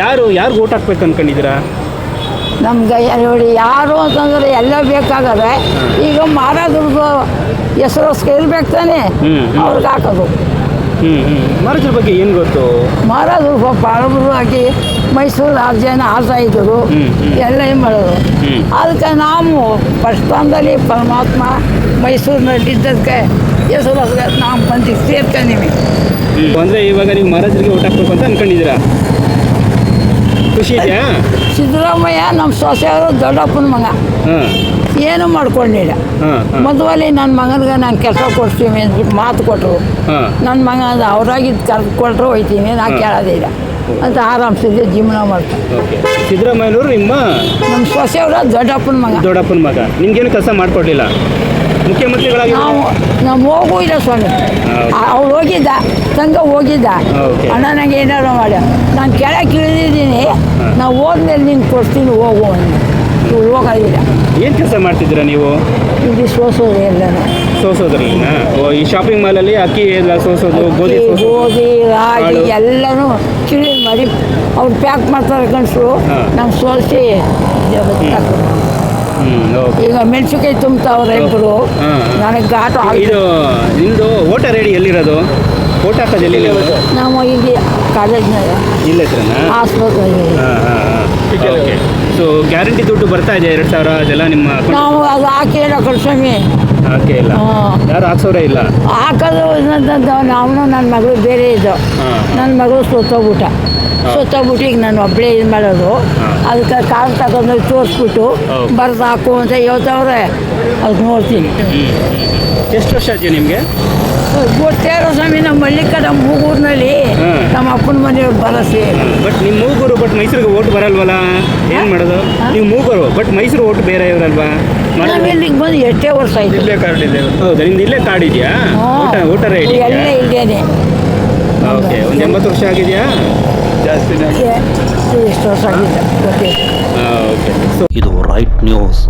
ಯಾರು ಯಾರು ಓಟ್ ಹಾಕ್ಬೇಕು ಅನ್ಕೊಂಡಿದ್ದೀರಾ? ನಮ್ಗೆ ನೋಡಿ ಯಾರು ಅಂತಂದ್ರೆ ಎಲ್ಲ ಬೇಕಾಗದೆ ಈಗ ಮಾರಾದ್ರದ್ದು ಹೆಸರು ಇರ್ಬೇಕು ತಾನೆ. ಅವ್ರಿಗೆ ಹಾಕೋದು. ಹ್ಞೂ ಹ್ಞೂ ಮಹಾರಾಜರ ಬಗ್ಗೆ ಏನು ಗೊತ್ತು? ಮಾರಾದ್ರು ಪಾಪ ಮೈಸೂರು ಆರು ಜನ ಇದ್ದರು. ಎಲ್ಲ ಏನು ಮಾಡೋದು. ಅದಕ್ಕೆ ನಾವು ಫಸ್ಟ್ ಸ್ಥಾನದಲ್ಲಿ ಪರಮಾತ್ಮ ಮೈಸೂರಿನಲ್ಲಿ ಇದ್ದದಕ್ಕೆ ಹೆಸರು ನಾವು ಬಂದು ಸೇರ್ಕೊಂಡಿವಿ. ಅಂದರೆ ಇವಾಗ ನೀವು ಮಹಾರಾಜರಿಗೆ ಊಟ ಹಾಕ್ಬೇಕು ಅಂತ ಅನ್ಕೊಂಡಿದ್ದೀರಾ? ಖುಷಿ ಇದೆಯಾ ಸಿದ್ದರಾಮಯ್ಯ ನಮ್ಮ ಸೊಸೆಯವರು ದೊಡ್ಡಪ್ಪನ ಮಗ. ಹಾಂ. ಏನು ಮಾಡ್ಕೊಂಡಿಲ್ಲ. ಮದುವಲ್ಲಿ ನನ್ನ ಮಗನಿಗೆ ನಾನು ಕೆಲಸ ಕೊಡ್ತೀನಿ ಅಂದ್ಬಿಟ್ಟು ಮಾತು ಕೊಟ್ಟರು. ನನ್ನ ಮಗ ಅದು ಅವರಾಗಿದ್ದು ಕರ್ದು ಕೊಟ್ಟರು ಹೋಯ್ತೀನಿ ನಾ ಕೇಳೋದಿಲ್ಲ ಅಂತ ಆರಾಮ್ಸಿದ್ದೆ ಜೀವನ ಮಾಡ್ತೀನಿ ಸಿದ್ದರಾಮಯ್ಯನವರು ನಿಮ್ಮ ನಮ್ಮ ಸೊಸೆಯವರ ದೊಡ್ಡಪ್ಪನ ಮಗ. ದೊಡ್ಡಪ್ಪನ ಮಗ. ನಿಮ್ಗೇನು ಕೆಲಸ ಮಾಡಿಕೊಡ್ಲಿಲ್ಲ? ಮುಖ್ಯಮಂತ್ರಿಗಳಾಗಿ ನಾವು ನಾವು ಹೋಗೂ ಇಲ್ಲ ಸ್ವಾಮಿ. ಅವ್ರು ಹೋಗಿದ್ದ ತಂಗ ಹೋಗಿದ್ದ. ಅಣ್ಣ ನನಗೆ ಏನಾರು ಮಾಡ ನಾನು ಕೆಳಗೆ ಇಳಿದಿದ್ದೀನಿ. ನಾವು ಹೋದ್ಮೇಲೆ ನಿಂಗೆ ಕೊಡ್ತೀನಿ ಹೋಗು ಅಂತ. ಇವ್ರು ಹೋಗೋದಿಲ್ಲ ಏನು ಕೆಲಸ ಮಾಡ್ತಿದ್ದೀರಾ ನೀವು? ಇಲ್ಲಿ ಸೋಸೋದು ಎಲ್ಲ ಸೋಸೋದ್ರಲ್ಲಿನ? ಓ ಈ ಶಾಪಿಂಗ್ ಮಾಲಲ್ಲಿ ಅಕ್ಕಿ ಎಲ್ಲ ಸೋಸೋದು ಗೋಧಿ ಗೋಧಿ ರಾಗಿ. ಎಲ್ಲನೂ ಚಿಳಿ ಮಾಡಿ ಅವ್ರು ಪ್ಯಾಕ್ ಮಾಡ್ತಾರೆ ಕಣ್ಸು. ನಾನು ಸೋಸಿ. ಈಗ ಮೆಣಸಿನ್ಕಾಯಿ ತುಂಬ್ತಾವ್ರೆ ಇಬ್ಬರು ನನಗೆ ಘಾಟ ಇದು ನಿಮ್ಮದು ವೋಟರ್ ಐಡಿ ಎಲ್ಲಿರೋದು? ವೋಟ್ ಹಾಕೋದು ಎಲ್ಲಿ ನಾವು ಇಲ್ಲಿ ಕಾಲೇಜ್ನಾಗ. ಇಲ್ಲ ಹತ್ರನಾ? ಆಸ್ಪತ್ರೆಗೆ ಓಕೆ ಸೊ ಗ್ಯಾರಂಟಿ ದುಡ್ಡು ಬರ್ತಾ ಇದೆ ಎರಡು ಸಾವಿರ ಅದೆಲ್ಲ ನಿಮ್ಮ ನಾವು ಅದು ಹಾಕಿಲ್ಲ ಕಳ್ಸಮಿ ಹಾಕೇ ಇಲ್ಲ. ಯಾರು ಹಾಕ್ಸೋರೇ ಇಲ್ಲ? ಹಾಕೋದು ನಾವು ನನ್ನ ಮಗಳು ಬೇರೆ ಇದ್ದು. ನನ್ನ ಮಗಳು ಸುತ್ತೋಗ್ಬಿಟ್ಟ ಸುತ್ತೋಗ್ಬಿಟ್ಟು ಈಗ ನಾನು ಒಬ್ಬಳೇ ಇದು ಮಾಡೋದು. ಅದಕ್ಕೆ ಕಾಲ್ ತಗೊಂಡು ತೋರಿಸ್ಬಿಟ್ಟು. ಬರ್ದು ಹಾಕು ಅಂತ ಹೇಳ್ತವ್ರೆ. ಅದು ನೋಡ್ತೀನಿ. ಎಷ್ಟು ವರ್ಷ ಆಯ್ತು ನಿಮಗೆ? ಗೊತ್ತೇರೋ ಸ್ವಾಮಿ ನಮ್ಮ ಮಲ್ಲಿಕಡ ಮೂಗೂರಿನಲ್ಲಿ ಹಾ. ನಮ್ಮ ಅಪ್ಪನ ಮನೆಯವ್ರು ಬರಸಿ. ಬಟ್ ನಿಮ್ಮ ಮೂಗೂರು ಬಟ್ ಮೈಸೂರಿಗೆ ಓಟ್ ಬರಲ್ವಲ್ಲ? ಏನು ಮಾಡೋದು? ನೀವು ಮೂಗೂರು ಬಟ್ ಮೈಸೂರು ಓಟ್ ಬೇರೆ ಇವ್ರಲ್ವಾ? ನಾವು ಇಲ್ಲಿಗೆ ಬಂದು ಎಷ್ಟೇ ವರ್ಷ ಆಯ್ತು. ಇಲ್ಲೇ ಕಾರ್ಡ್ ಇದೆ ಹೌದಾ ನಿಮ್ದು ಇಲ್ಲೇ ಕಾರ್ಡ್ ಇದೆಯಾ? ಓಟರ್ ಐ ಡಿ ಎಲ್ಲೇ ಓಕೆ ಒಂದು ಎಂಬತ್ತು ವರ್ಷ ಆಗಿದೆಯಾ? ಜಾಸ್ತಿನೇ. ಎಷ್ಟು ವರ್ಷ ಆಗಿಲ್ಲ. ಗೊತ್ತಿಲ್ಲ ಓಕೆ ಸೊ ಇದು ರೈಟ್ ನ್ಯೂಸ್